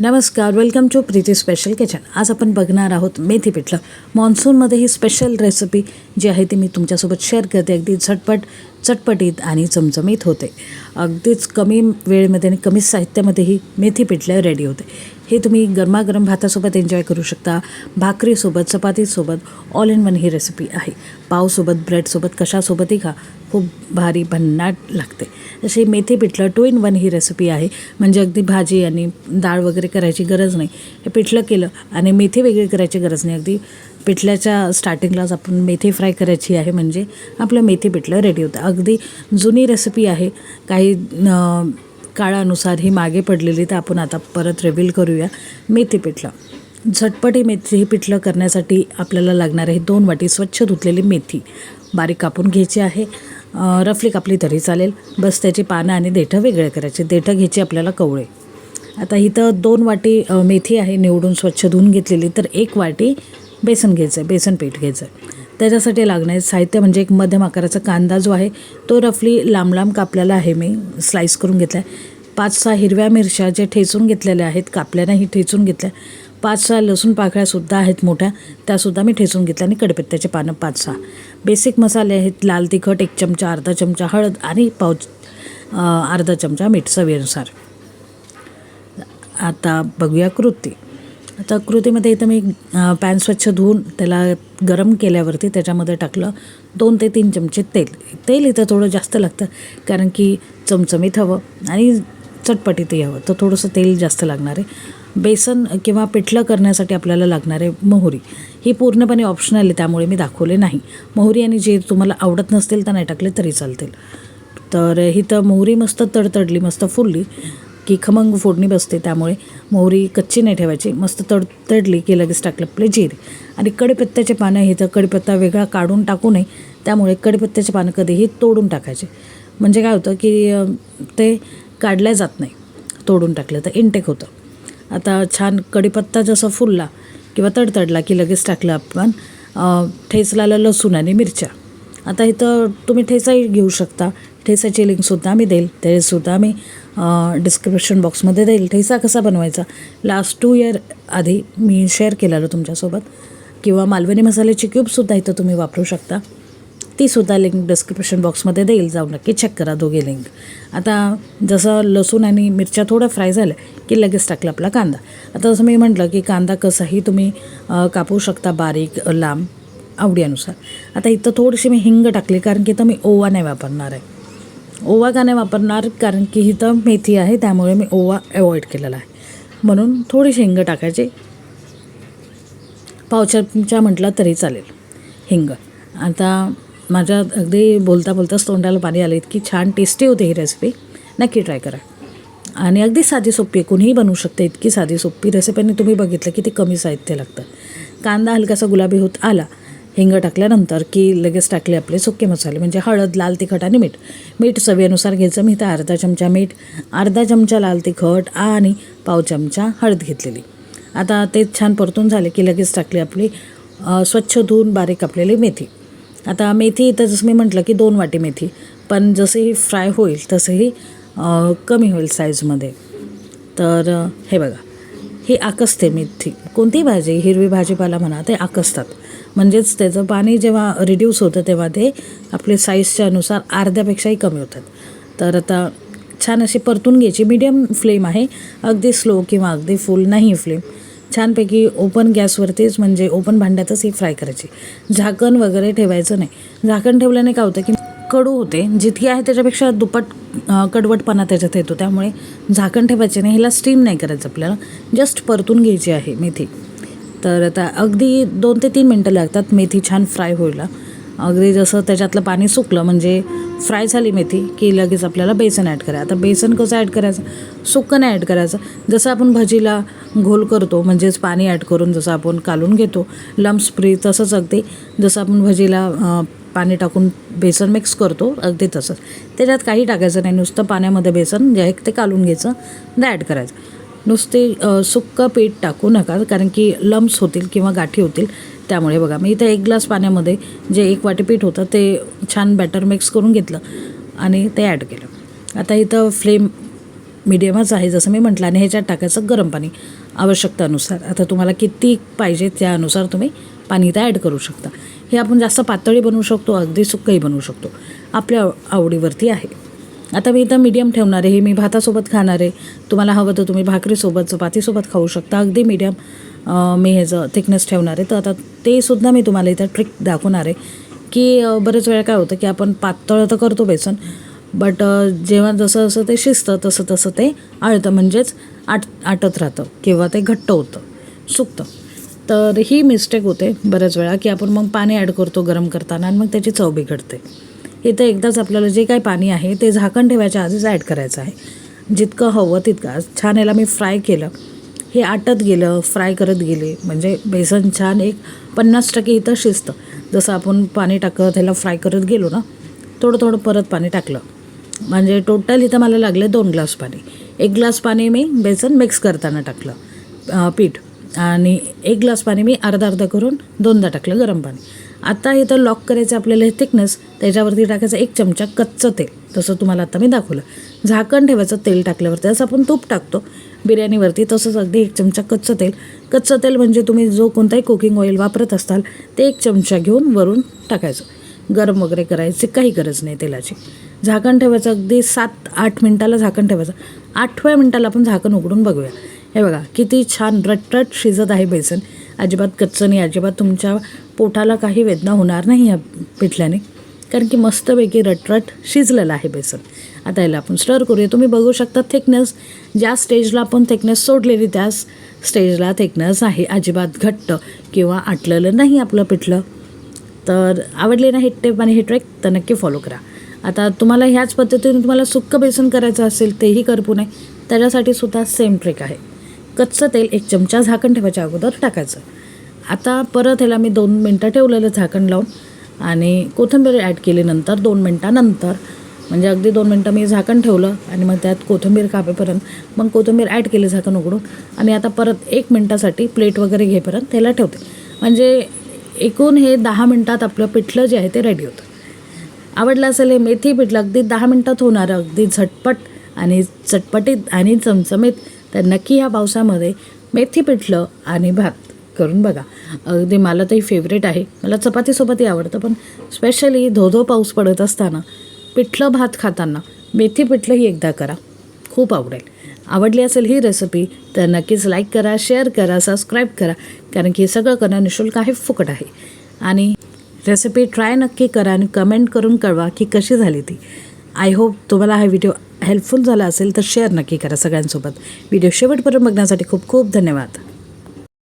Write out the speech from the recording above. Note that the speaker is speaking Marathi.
नमस्कार welcome to Preeti special kitchen आज आपण बघणार आहोत मेथी पिठलं. मान्सूनमध्ये ही स्पेशल रेसिपी जी आहे ती मी तुमच्यासोबत शेअर करते. अगदी झटपट चटपटीत आणि चमचमीत होते. अगदीच कमी वेळेमध्ये आणि कमी साहित्यामध्ये ही मेथी पिठलं रेडी होते. हे तुम्ही गरमागरम भातासोबत एन्जॉय करू शकता. भाकरीसोबत चपातीसोबत ऑल इन वन ही रेसिपी आहे. पावसोबत ब्रेडसोबत कशासोबतही खा. खूप भारी भन्नाट लागते. अशी मेथी पिठलं टू इन वन ही रेसिपी आहे. म्हणजे अगदी भाजी आणि डाळ वगैरे करायची गरज नाही. हे पिठलं केलं आणि मेथी वेगळी करायची गरज नाही. अगदी पिठल्याच्या स्टार्टिंगलाच आपण मेथी फ्राय करायची आहे म्हणजे आपलं मेथी पिठलं रेडी होतं. अगदी जुनी रेसिपी आहे. काही काळानुसार ही मागे पडलेली तर आपण आता परत रिव्हील करूया. मेथी पिठलं. झटपट हे मेथी हे पिठलं करण्यासाठी आपल्याला लागणार आहे दोन वाटी स्वच्छ धुतलेली मेथी. बारीक कापून घ्यायची आहे. रफली कापली तरी चालेल. बस त्याची पानं आणि देठं वेगळे करायचे. देठं घ्यायची आपल्याला कवळे. आता इथं दोन वाटी मेथी आहे निवडून स्वच्छ धुवून घेतलेली. तर एक वाटी बेसन घ्यायचं आहे. बेसन पीठ घ्यायचं आहे. त्याच्यासाठी लागणारे साहित्य म्हणजे एक मध्यम आकाराचा कांदा जो आहे तो रफली लांब लांब कापलेला आहे मी. स्लाईस करून घेतला आहे पाच सहा हिरव्या मिरच्या जे ठेचून घेतलेल्या आहेत कापल्या नाही ठेचून घेतल्या. पाच सहा लसूण पाकळ्यासुद्धा आहेत मोठ्या त्यासुद्धा मी ठेचून घेतल्या आणि कडपत्त्याचे पानं पाच सहा. बेसिक मसाले आहेत लाल तिखट एक चमचा अर्धा चमचा हळद आणि पाव अर्धा चमचा मीठ चवीनुसार. आता बघूया कृती. आता कृतीमध्ये इथं मी पॅन स्वच्छ धुवून त्याला गरम केल्यावरती त्याच्यामध्ये टाकलं दोन ते तीन चमचे तेल. तेल इथं थोडं जास्त लागतं कारण की चमचमीत हवं आणि चटपटीतही हवं. तर थोडंसं तेल जास्त लागणार आहे. बेसन किंवा पिठलं करण्यासाठी आपल्याला लागणारे मोहरी. ही पूर्णपणे ऑप्शनल आहे त्यामुळे मी दाखवले नाही. मोहरी आणि जे तुम्हाला आवडत नसतील तर नाही टाकले तरी चालतील. तर ही तर मोहरी मस्त तडतडली मस्त फुलली की खमंग फोडणी बसते त्यामुळे मोहरी कच्ची नाही ठेवायची. मस्त तड तडली की लगेच टाकलं आपले जिरे. आणि कडीपत्त्याचे पानं हे तर कडीपत्ता वेगळा काढून टाकू नये त्यामुळे कडीपत्त्याचे पानं कधीही तोडून टाकायचे. म्हणजे काय होतं की ते काढल्या जात नाही तोडून टाकलं तर इनटेक होतं. आता छान कडीपत्ता जसा फुलला किंवा तडतडला की लगेच टाकलं आपण अ, लसूण आणि मिरच्या. आता इथं तुम्ही ठेचाही घेऊ शकता. ठेचाची लिंकसुद्धा आम्ही देईल. तेसुद्धा मी डिस्क्रिप्शन बॉक्समध्ये देईल. ठेचा कसा बनवायचा? लास्ट टू इयर आधी मी शेअर केलेलं तुमच्यासोबत. किंवा मालवणी मसाल्याची क्यूबसुद्धा इथं तुम्ही वापरू शकता. तीसुद्धा लिंक डिस्क्रिप्शन बॉक्समध्ये देईल. जाऊ नक्की चेक करा दोघे लिंक आता जसं लसूण आणि मिरच्या थोडं फ्राय झाल्या की लगेच टाकलं आपला कांदा. आता जसं मी म्हटलं की कांदा कसाही तुम्ही कापू शकता बारीक लांब आवडीनुसार. आता इथं थोडीशी मी हिंग टाकली कारण की इथं मी ओवा नाही वापरणार आहे. ओवा का नाही वापरणार? कारण की इथं मेथी आहे त्यामुळे मी ओवा अवॉइड केलेला आहे. म्हणून थोडीशी हिंग टाकायची. पावच्या म्हटलं तरी चालेल हिंग. आता माझ्या अगदी बोलता बोलताच तोंडाला पाणी आलं. इतकी छान टेस्टी होते ही रेसिपी नक्की ट्राय करा. आणि अगदी साधी सोपी आहे. कुणीही बनवू शकते इतकी साधी सोपी रेसिपी आणि तुम्ही बघितलं की ते कमी साहित्य लागतं. कांदा हलकासा गुलाबी होत आला. हिंग टाकल्यानंतर की लगेच टाकले आपले सुके मसाले. म्हणजे हळद लाल तिखट आणि मीठ. मीठ चवीनुसार घ्यायचं. मी तर अर्धा चमचा मीठ अर्धा चमचा लाल तिखट आणि पाव चमचा हळद घेतलेली. आता ते छान परतून झाले की लगेच टाकली आपली स्वच्छ धुवून बारीक कापलेली मेथी. आता मेथी इथं जसं मी म्हटलं की दोन वाटी मेथी पण जसंही फ्राय होईल तसंही कमी होईल साईजमध्ये तर हे बघा ही आकसते मेथी. कोणतीही भाजी हिरवी भाजीपाला म्हणा ते आकसतात. म्हणजेच त्याचं पाणी जेव्हा रिड्यूस होतं तेव्हा ते आपले साईजच्या अनुसार अर्ध्यापेक्षाही कमी होतात. तर आता छान अशी परतून घ्यायची. मीडियम फ्लेम आहे. अगदी स्लो किंवा अगदी फुल नाही फ्लेम छानपैकी ओपन गॅसवरतीच म्हणजे ओपन भांड्यातच ही फ्राय करायची. झाकण वगैरे ठेवायचं नाही. झाकण ठेवल्याने काय होतं की कडू होते जितकी आहे त्याच्यापेक्षा दुप्पट कडवटपणा त्याच्यात येतो. त्यामुळे झाकण ठेवायचे नाही ह्याला स्टीम नाही करायचं आपल्याला. जस्ट परतून घ्यायची आहे मेथी. तर आता अगदी दोन ते तीन मिनटं लागतात मेथी छान फ्राय होईला अगदी जसं त्याच्यातलं पाणी सुकलं म्हणजे फ्राय झाली मेथी की लगेच आपल्याला बेसन ॲड करायचं. आता बेसन कसं ॲड करायचं? सुकं नाही ॲड करायचं. जसं आपण भजीला घोल करतो म्हणजेच पाणी ॲड करून जसं आपण कालून घेतो लम्स फ्री तसंच अगदी. जसं आपण भजीला पाणी टाकून बेसन मिक्स करतो अगदी तसंच. त्याच्यात काही टाकायचं नाही नुसतं पाण्यामध्ये बेसन जे आहे ते कालून घ्यायचं ॲड करायचं. नुसते सुक्कं पीठ टाकू नका कारण की लम्स होतील किंवा गाठी होतील त्यामुळे बघा. मी इथं एक ग्लास पाण्यामध्ये जे एक वाटी पीठ होतं ते छान बॅटर मिक्स करून घेतलं आणि ते ॲड केलं. आता इथं फ्लेम मीडियमच आहे जसं मी म्हटलं आणि ह्याच्यात टाकायचं गरम पाणी आवश्यकतानुसार. आता तुम्हाला किती पाहिजे त्यानुसार तुम्ही पाणी इथं ॲड करू शकता. हे आपण जास्त पातळी बनवू शकतो अगदी सुक्कही बनवू शकतो. आपल्या आव- आवडीवरती आहे. आता मी इथं मीडियम ठेवणार आहे. हे मी भातासोबत खाणार आहे. तुम्हाला हवं तर तुम्ही भाकरीसोबत चपातीसोबत खाऊ शकता. अगदी मीडियम मी ह्याचं थिकनेस ठेवणार आहे. तर आता ते सुद्धा मी तुम्हाला इथं ट्रिक दाखवणार आहे. की बरेच वेळा काय होतं की आपण पातळ तर करतो बेसन बट जेव्हा जसं जसं ते शिजतं तसं तसं ते आळतं. म्हणजेच आट आटत राहतं किंवा ते घट्ट होतं सुकतं. तर ही मिस्टेक होते बऱ्याच वेळा की आपण मग पाणी ॲड करतो गरम करताना आणि मग त्याची चव बिघडते. इथं एकदाच आपल्याला जे काही पाणी आहे ते झाकण ठेवायच्या आधीच ॲड करायचं आहे. जितकं हवं तितकं. छान याला मी फ्राय केलं. हे आटत गेलं फ्राय करत गेले. म्हणजे बेसन छान एक पन्नास टक्के इथं शिजतं. जसं आपण पाणी टाकत ह्याला फ्राय करत गेलो ना थोडं थोडं परत पाणी टाकलं. म्हणजे टोटल इथं मला लागले दोन ग्लास पाणी. एक ग्लास पाणी मी बेसन मिक्स करताना टाकलं पीठ. आणि एक ग्लास पाणी मी अर्धा अर्धा करून दोनदा टाकलं गरम पाणी. आता इथं लॉक करायचं आपल्याला हे थिकनेस त्याच्यावरती टाकायचं एक चमचा कच्चं तेल. तसं तुम्हाला आता मी दाखवलं. झाकण ठेवायचं तेल टाकल्यावरती. जसं आपण तूप टाकतो बिर्याणीवरती तसंच अगदी एक चमचा कच्चं तेल. कच्चं तेल म्हणजे तुम्ही जो कोणताही कुकिंग ऑइल वापरत असाल ते एक चमचा घेऊन वरून टाकायचं. गरम वगैरे करायची काही गरज नाही तेलाची. झाकण ठेवायचं अगदी सात आठ मिनटाला झाकण ठेवायचं. आठव्या मिनटाला आपण झाकण उघडून बघूया. हे बघा किती छान रटरट शिजत आहे बेसन. अजिबात कच्चं नाही अजिबात तुमच्या पोटाला काही वेदना होणार नाही या पिठल्याने. कारण की मस्तपैकी रटरट शिजलेलं आहे बेसन. आता याला आपण स्टर करूया. तुम्ही बघू शकता थिकनेस ज्या स्टेजला आपण थिकनेस सोडलेली त्याच स्टेजला थिकनेस आहे. अजिबात घट्ट किंवा आटलेलं नाही आपलं पिठलं. तर आवडले ना हे टेप आणि हे ट्रेक तर नक्की फॉलो करा. आता तुम्हाला ह्याच पद्धतीने तुम्हाला सुक्कं बेसन करायचं असेल तेही करपू नये त्याच्यासाठी सुद्धा सेम ट्रिक आहे. कच्चं तेल एक चमचा झाकण ठेवायच्या अगोदर टाकायचं. आता परत ह्याला मी दोन मिनटं ठेवलेलं झाकण लावून आणि कोथिंबीर ॲड केली नंतर दोन मिनटानंतर म्हणजे अगदी दोन मिनटं मी झाकण ठेवलं आणि मग त्यात कोथिंबीर कापेपर्यंत मग कोथिंबीर ॲड केली झाकण उघडून आणि आता परत एक मिनटासाठी प्लेट वगैरे घेपर्यंत त्याला ठेवते. म्हणजे एकूण हे दहा मिनटात आपलं पिठलं जे आहे ते रेडी होतं. आवडलं असेल हे मेथी पिठलं अगदी दहा मिनटात होणारं अगदी झटपट आणि चटपटीत आणि चमचमीत तर नक्की ह्या पावसामध्ये मेथी पिठलं आणि भात करून बघा. अगदी मला तरी फेवरेट आहे. मला चपातीसोबतही आवडतं पण स्पेशली धोधो पाऊस पडत असताना पिठलं भात खाताना मेथी पिठलंही एकदा करा. खूप आवडेल. आवडली असेल ही रेसिपी तर नक्कीच लाईक करा शेअर करा सबस्क्राईब करा कारण की हे सगळं करणं निशुल्क आहे फुकट आहे. आणि रेसिपी ट्राय नक्की करा आणि कमेंट करून कळवा की कशी झाली ती. आय होप तुम्हाला हा व्हिडिओ हेल्पफुल झाला असेल तर शेअर नक्की करा सगळ्यांसोबत. व्हिडिओ शेवटपर्यंत बघण्यासाठी खूप खूप धन्यवाद.